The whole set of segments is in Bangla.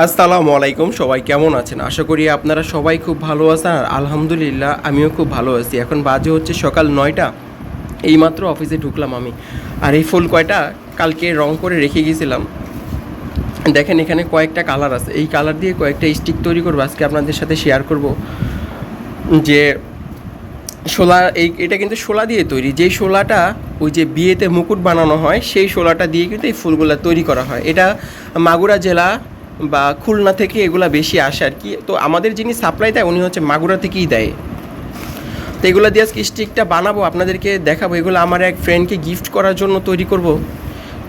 আসসালামু আলাইকুম, সবাই কেমন আছেন? আশা করি আপনারা সবাই খুব ভালো আছেন আর আলহামদুলিল্লাহ আমিও খুব ভালো আছি। এখন বাজে হচ্ছে সকাল নয়টা। এইমাত্র অফিসে ঢুকলাম আমি। আর এই ফুল কয়টা কালকে রং করে রেখে গেছিলাম। দেখেন এখানে কয়েকটা কালার আছে। এই কালার দিয়ে কয়েকটা স্টিক তৈরি করব। আজকে আপনাদের সাথে শেয়ার করব। যে শোলা, এই, এটা কিন্তু শোলা দিয়ে তৈরি। যেই শোলাটা ওই যে বিয়েতে মুকুট বানানো হয়, সেই শোলাটা দিয়ে কিন্তু এই ফুলগুলো তৈরি করা হয়। এটা মাগুরা জেলা বা খুলনা থেকে এগুলা বেশি আসে আর কি। তো আমাদের যিনি সাপ্লাই দেয়, উনি হচ্ছে মাগুরা থেকেই দেয়। তো এগুলো দিয়ে আজকে স্টিকটা বানাবো, আপনাদেরকে দেখাবো। এগুলো আমার এক ফ্রেন্ডকে গিফট করার জন্য তৈরি করব।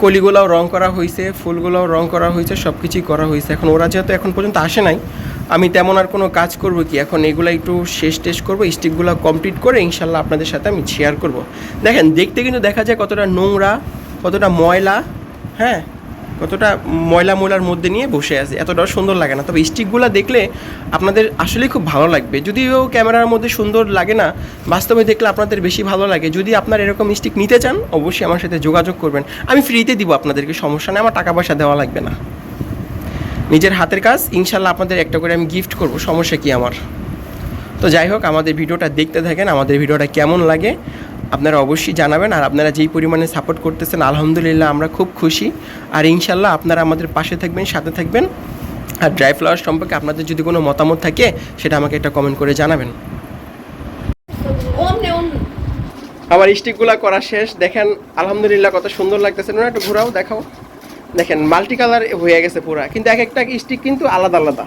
কলিগুলাও রং করা হয়েছে ফুলগুলাও রং করা হয়েছে সব কিছুই করা হয়েছে এখন ওরা যেহেতু এখন পর্যন্ত আসে নাই, আমি তেমন আর কোনো কাজ করব কি? এখন এগুলো একটু শেষ টেস্ট করব স্টিকগুলো কমপ্লিট করে ইনশাল্লাহ আপনাদের সাথে আমি শেয়ার করব। দেখেন, দেখতে কিন্তু দেখা যায় কতটা নোংরা, কতটা ময়লা হ্যাঁ? কতটা ময়লা ময়লার মধ্যে নিয়ে বসে আছে এতটা সুন্দর লাগে না। তবে স্টিকগুলো দেখলে আপনাদের আসলেই খুব ভালো লাগবে। যদিও ক্যামেরার মধ্যে সুন্দর লাগে না, বাস্তবে দেখলে আপনাদের বেশি ভালো লাগে। যদি আপনার এরকম স্টিক নিতে চান, অবশ্যই আমার সাথে যোগাযোগ করবেন। আমি ফ্রিতে দিব আপনাদেরকে, সমস্যা নেই, আমার টাকা পয়সা দেওয়া লাগবে না। নিজের হাতের কাজ, ইনশাল্লাহ আপনাদের একটা করে আমি গিফট করব, সমস্যা কি আমার? তো যাই হোক, আমাদের ভিডিওটা দেখতে থাকেন, আমাদের ভিডিওটা কেমন লাগে আপনারা অবশ্যই জানাবেন আর আপনারা যেই পরিমাণে সাপোর্ট করতেছেন আলহামদুলিল্লাহ আমরা খুব খুশি। আর ইনশাল্লাহ আপনারা আমাদের পাশে থাকবেন সাথে থাকবেন। আর ড্রাই ফ্লাওয়ার সম্পর্কে আপনাদের যদি কোনো মতামত থাকে সেটা আমাকে একটা কমেন্ট করে জানাবেন। আমার স্টিকগুলো করা শেষ। দেখেন আলহামদুলিল্লাহ কত সুন্দর লাগতেছে। না একটু ঘোরাও দেখাও। দেখেন মাল্টি কালার হয়ে গেছে পুরা। কিন্তু এক একটা স্টিক কিন্তু আলাদা আলাদা।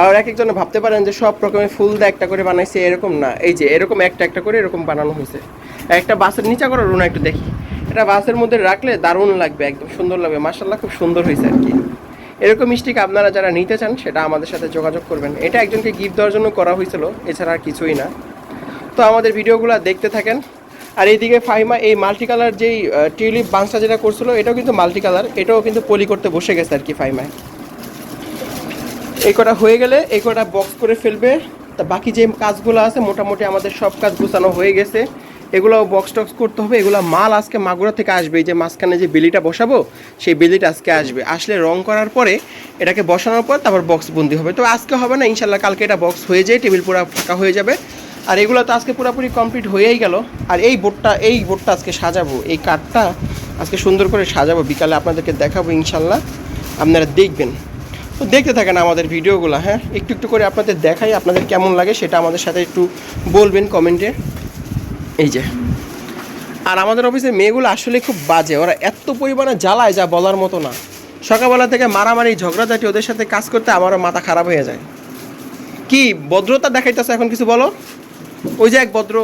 আর এক একজন ভাবতে পারেন যে সব রকমের ফুল দিয়ে একটা করে বানাইছে এরকম না। এই যে এরকম একটা একটা করে এরকম বানানো হয়েছে। একটা বাসের নিচা করো রুনা একটু দেখি। এটা বাসের মধ্যে রাখলে দারুণ লাগবে, একদম সুন্দর লাগবে। মার্শাল্লাহ খুব সুন্দর হয়েছে আর কি। এরকম মিষ্টিকে আপনারা যারা নিতে চান, সেটা আমাদের সাথে যোগাযোগ করবেন। এটা একজনকে গিফট দেওয়ার জন্য করা হয়েছিল, এছাড়া আর কিছুই না। তো আমাদের ভিডিওগুলো দেখতে থাকেন। আর এইদিকে ফাইমা এই মাল্টি কালার যেই টিউলিপ বাংসা যেটা করছিল, এটাও কিন্তু মাল্টি কালার এটাও কিন্তু পলি করতে বসে গেছে আর কি ফাইমায় এই কটা হয়ে গেলে এই কটা বক্স করে ফেলবে। তা বাকি যে কাজগুলো আছে, মোটামুটি আমাদের সব কাজ গোছানো হয়ে গেছে। এগুলো বক্স টক্স করতে হবে, এগুলো মাল আজকে মাগুরা থেকে আসবে, এই যে মাঝখানে যে বেলিটা বসাবো, সেই বেলিটা আজকে আসবে। আসলে রং করার পরে এটাকে বসানোর পর তারপর বক্স বন্দি হবে। তো আজকে হবে না, ইনশাল্লাহ কালকে এটা বক্স হয়ে যায় টেবিল পুরো ফাঁকা হয়ে যাবে। আর এগুলো তো আজকে পুরোপুরি কমপ্লিট হয়েই গেল। আর এই বোর্ডটা এই বোর্ডটা আজকে সাজাবো, এই কাঠটা আজকে সুন্দর করে সাজাবো। বিকালে আপনাদেরকে দেখাবো ইনশাল্লাহ, আপনারা দেখবেন। তো দেখতে থাকেন আমাদের ভিডিওগুলো হ্যাঁ? একটু একটু করে আপনাদের দেখাই আপনাদের কেমন লাগে, সেটা আমাদের সাথে একটু বলবেন কমেন্টে। এই যে। আর আমাদের অফিসে মেয়েগুলো আসলে খুব বাজে, ওরা এত পরিমাণে জ্বালায় যা বলার মতো না। সকালবেলা থেকে মারামারি, ঝগড়াঝাটি ওদের সাথে কাজ করতে আমারও মাথা খারাপ হয়ে যায়। কি, ভদ্রতা দেখাইতেছে এখন কিছু বলো? ওই যে এক ভদ্র।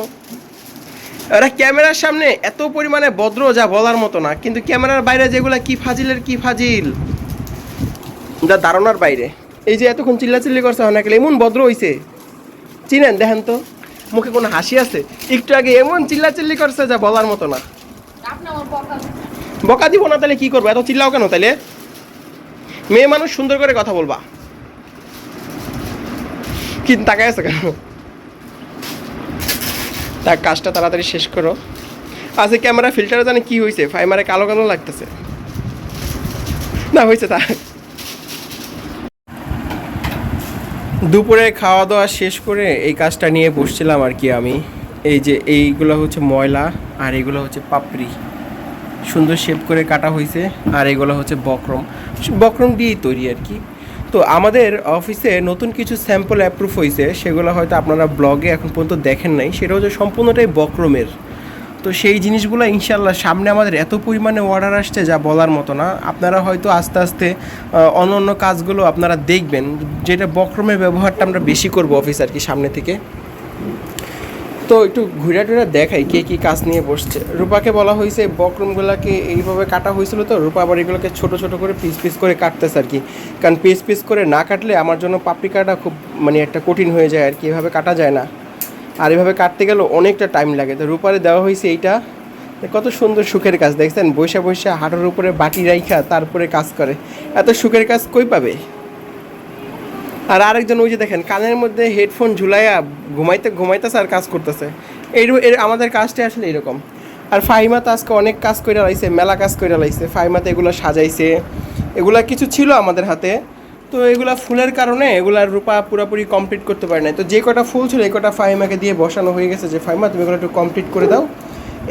ওরা ক্যামেরার সামনে এত পরিমাণে ভদ্র যা বলার মতো না, কিন্তু ক্যামেরার বাইরে যেগুলো কি ফাজিলের, কি ফাজিল? যা ধারণার বাইরে। এই যে এতক্ষণ চিল্লাচিল্লি করছে অনেক এমন ভদ্র হইছে। চিনেন, দেখেন তো। মুখে কোনো হাসি আছে? একটু আগে এমন চিল্লাচিল্লি করছে যা বলার মতো না। বকা দিব না তাহলে কি করব? এত চিল্লাও কেন তাহলে মেয়ে মানুষ সুন্দর করে কথা বলবা। কিন্তু তাকায় আছে কেন? তার কাজটা তাড়াতাড়ি শেষ করো। আজকে ক্যামেরা ফিল্টারে জানে কি হয়েছে ফাইমারে কালো কালো লাগতেছে। না হয়েছে তা দুপুরে খাওয়া দাওয়া শেষ করে এই কাজটা নিয়ে বসছিলাম আর কি আমি। এই যে এইগুলো হচ্ছে ময়লা আর এগুলো হচ্ছে পাপড়ি। সুন্দর শেপ করে কাটা হয়েছে আর এগুলো হচ্ছে বক্রম। বক্রম দিয়েই তৈরি আর কি। তো আমাদের অফিসে নতুন কিছু স্যাম্পল অ্যাপ্রুভ হয়েছে সেগুলো হয়তো আপনারা ব্লগে এখন পর্যন্ত দেখেন নাই। সেটা হচ্ছে সম্পূর্ণটাই বক্রমের। তো সেই জিনিসগুলো ইনশাল্লাহ সামনে আমাদের এত পরিমাণে অর্ডার আসছে যা বলার মতো না। আপনারা হয়তো আস্তে আস্তে অন্য অন্য কাজগুলো আপনারা দেখবেন। যেটা বক্রমের ব্যবহারটা আমরা বেশি করব অফিস আর কি সামনে থেকে। তো একটু ঘুরে টুরে দেখাই কে কী কাজ নিয়ে বসছে। রূপাকে বলা হয়েছে বক্রমগুলোকে এইভাবে কাটা হয়েছিল তো, রূপা আবার এগুলোকে ছোটো ছোট করে পিস পিস করে কাটতেছে আর কি। কারণ পিস পিস করে না কাটলে আমার জন্য পাপড়ি কাটা খুব মানে একটা কঠিন হয়ে যায় আর কি, এভাবে কাটা যায় না। আর এভাবে কাটতে গেলে অনেকটা টাইম লাগে। তো রূপারে দেওয়া হয়েছে এইটা। কত সুন্দর সুখের কাজ, দেখছেন? বৈশা বৈশা হাঁটুর উপরে বাটি রাইখা তারপরে কাজ করে। এত সুখের কাজ কই পাবে? আর আরেকজন ওই যে দেখেন, কানের মধ্যে হেডফোন ঝুলাইয়া ঘুমাইতে, ঘুমাইতেছে আর কাজ করতেছে। এই আমাদের কাজটা আসলে এরকম। আর ফাইমা তো আজকে অনেক কাজ করে লাইছে, মেলা কাজ করে লাইছে। ফাইমাতে এগুলো সাজাইছে। এগুলা কিছু ছিল আমাদের হাতে। তো এগুলা ফুলের কারণে এগুলার রূপা পুরোপুরি কমপ্লিট করতে পারে না তো যে কটা ফুল ছিল, এই কটা ফাইমাকে দিয়ে বসানো হয়ে গেছে যে ফাইমা তুমি এগুলো একটু কমপ্লিট করে দাও।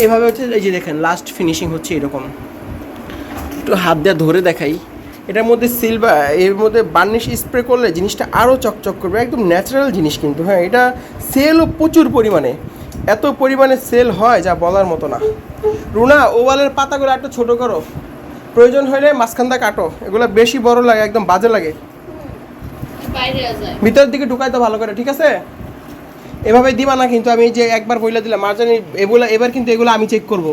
এভাবে হচ্ছে এই যে দেখেন লাস্ট ফিনিশিং হচ্ছে এরকম। একটু হাত দিয়ে ধরে দেখাই। এটার মধ্যে সিলভার এর মধ্যে বার্নিশ স্প্রে করলে জিনিসটা আরও চকচক করবে, একদম ন্যাচারাল জিনিস কিন্তু। হ্যাঁ এটা সেলও প্রচুর পরিমাণে। এত পরিমাণে সেল হয় যা বলার মতো না। রুনা, ওভালের পাতাগুলো একটু ছোট করো। প্রয়োজন হলে মাঝখানটা কাটো। এগুলো বেশি বড় লাগে একদম বাজে লাগে। ভিতরের দিকে ঢুকাই তো ভালো করে ঠিক আছে? এভাবে দিবা না কিন্তু আমি যে একবার বইলা দিলাম আর জানি এগুলো এবার কিন্তু এগুলো আমি চেক করব।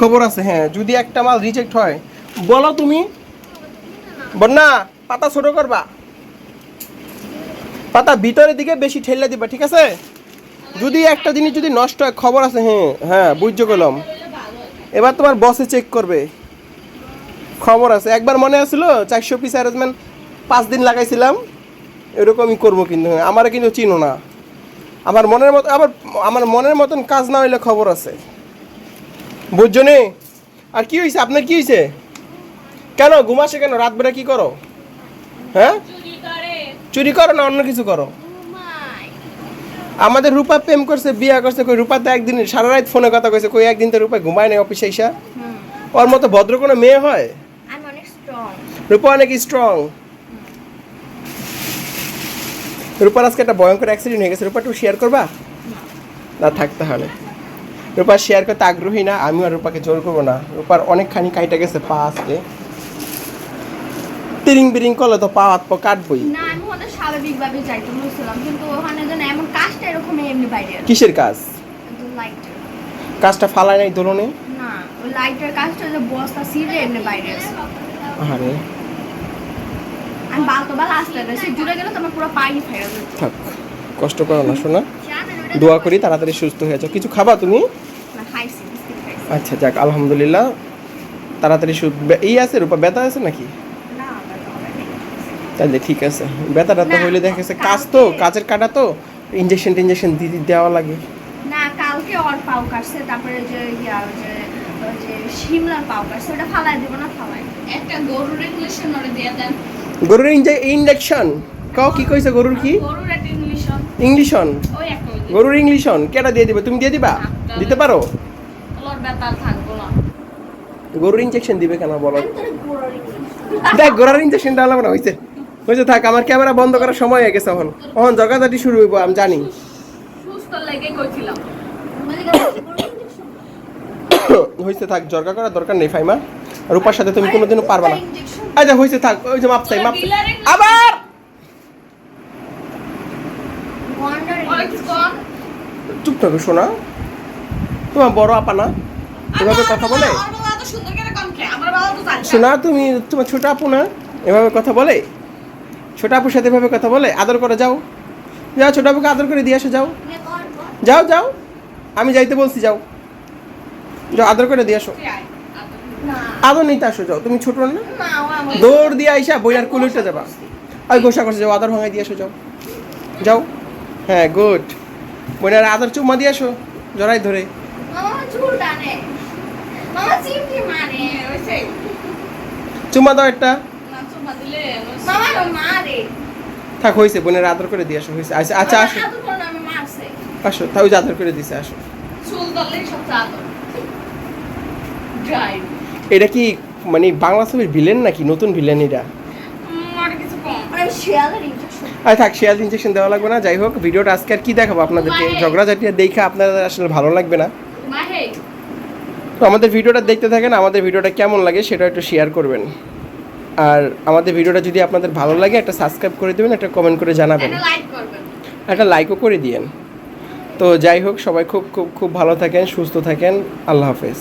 খবর আছে হ্যাঁ যদি একটা মাল রিজেক্ট হয় বলো তুমি। বন্যা পাতা ছোট করবা। পাতা ভিতরের দিকে বেশি ঠেলে দিবা ঠিক আছে? যদি একটা জিনিস যদি নষ্ট হয় খবর আছে হ্যাঁ হ্যাঁ বুঝছ গেলাম এবার তোমার বসে চেক করবে। খবর আছে। একবার মনে আসলো চারশো পিস অ্যারেঞ্জমেন্ট পাঁচ দিন লাগাইছিলাম এরকমই করব কিন্তু আমার কিন্তু চিনো না। আমার মনের মতো আবার আমার মনের মতন কাজ না হইলে খবর আছে। বুঝছ নি? আর কি হয়েছে আপনার কি হয়েছে কেন? ঘুমাসে কেন? রাত বেলা কি করো? হ্যাঁ? চুরি করো। না অন্য কিছু করো? আমাদের রূপা প্রেম করছে বিয়া করছে কই রূপা তো একদিন সারা রাত ফোনে কথা কইছে কই একদিন তো রূপা ঘুমায় নাই অফিসে এসা ওর মতো ভদ্র কোনো মেয়ে হয়? রূপা অনেক স্ট্রং রূপার আজকে একটা ভয়ঙ্কর অ্যাক্সিডেন্ট হয়ে গেছে। রূপা একটু শেয়ার করবা? না। থাক তাহলে। রূপা শেয়ার করতে আগ্রহী না আমিও আর রূপাকে জোর করব না। রূপার অনেকখানি কাইটা গেছে পা আজকে। তিরিং বিরিং করলে তো পা হাত পা কাটবই। না আমি ওদের স্বাভাবিকভাবে যাইতে বলছিলাম কিন্তু ওখানে যেন এমন কাজটা এরকম এমনি বাইরে। কিসের কাজ? লাইটার কাজটা ফালায় নাই দোলনে? না ওই লাইটার কাজটা যে বস্তা সিটে এমনি বাইরে আছে আরে আমি বাল তো বাল আসতে জুড়ে গেলে তোমার পুরো পানি ফেরা থাক কষ্ট করো না শোনা। দোয়া করি তাড়াতাড়ি সুস্থ হয়ে যাও। কিছু খাবা তুমি? না খাইছি বিস্কিট খাইছি। আচ্ছা যাক আলহামদুলিল্লাহ। তাড়াতাড়ি এই আছে রূপা ব্যথা আছে নাকি। তাহলে ঠিক আছে। ব্যথাটা তো হইলে দেখা গেছে কাজ তো কাজের কাটা তো। ইঞ্জেকশন টিঞ্জেকশন দিতে দেওয়া লাগে। না কালকে ওর পাও কাটছে তারপরে যে ইয়া যে যে শিমলার পাও কাটছে ওটা ফালাই দিব না ফালাই। একটা গরুর ইংলিশন ওরে দিয়ে দেন। গরুর ইঞ্জেকশন কাও কি কইছে গরুর কি? ইংলিশন। গরুর ইংলিশন কেটা দিয়ে দিবে? তুমি দিয়ে দিবা? দিতে পারো? ওর ব্যথা থাকব না। গরুর ইঞ্জেকশন দিবে কেন বলো? দেখ গরুর ইঞ্জেকশন দেওয়া লাগবে না হয়েছে হয়েছে থাক আমার ক্যামেরা বন্ধ করার সময় হয়ে গেছে এখন। এখন জগাজাটি শুরু হইব আমি জানি। সুস্থ লেগে কইছিলাম। হয়েছে থাক জর্গা করার দরকার নেই ফাইমা। রূপার সাথে তুমি কোনোদিনও পারবা না। আচ্ছা হয়েছে থাক ওই যে মাপসাই মাপ আবার! ওরে চুপ থাকো শোনা তোমার বড় আপা না? এভাবে কথা বলে? আমার বাবা তো সুন্দর করে কম খেয়ে আমার বাবা তো জানে শোনা তুমি তোমার ছোট আপু না? এভাবে কথা বলে? ছোট আপুর সাথে এভাবে কথা বলে? আদর করে যাও। যাও ছোট আপুকে আদর করে দিয়ে আসো যাও। যাও যাও। আমি যাইতে বলছি যাও। যাও আদর করে দিয়ে আসো। আদর নিতে আসো যাও। তুমি ছোট না? দৌড় দিয়ে আইসা বইয়ার কুলুরটা যাবা ওই গোসা করছে যাও আদর ভাঙাই দিয়ে আসো যাও। যাও। হ্যাঁ গুড। বইনার আদর চুম্মা দিয়ে আসো জড়াই ধরে। সেই চুম্মা দাও একটা। চুমা থাক হয়েছে বোনের আদর করে দিয়ে আসো হয়েছে আচ্ছা আচ্ছা আসো। আদর আসো তাও আদর করে দিছে আসো। চুল ধরলেই সব চাদর ড্রাই। এটা কি মানে বাংলা ছবির ভিলেন নাকি নতুন ভিলেন এটা? আর থাক শিয়াল ইঞ্জেকশন দেওয়া লাগবে না যাই হোক ভিডিওটা আজকে আর কি দেখাবো আপনাদেরকে? ঝগড়াঝাটিয়া দেখে আপনাদের আসলে ভালো লাগবে না? তো আমাদের ভিডিওটা দেখতে থাকেন আমাদের ভিডিওটা কেমন লাগে সেটা একটু শেয়ার করবেন। আর আমাদের ভিডিওটা যদি আপনাদের ভালো লাগে একটা সাবস্ক্রাইব করে দেবেন একটা কমেন্ট করে জানাবেন। একটা লাইকও করে দিয়েন। তো যাই হোক সবাই খুব খুব খুব ভালো থাকেন সুস্থ থাকেন। আল্লাহ হাফেজ।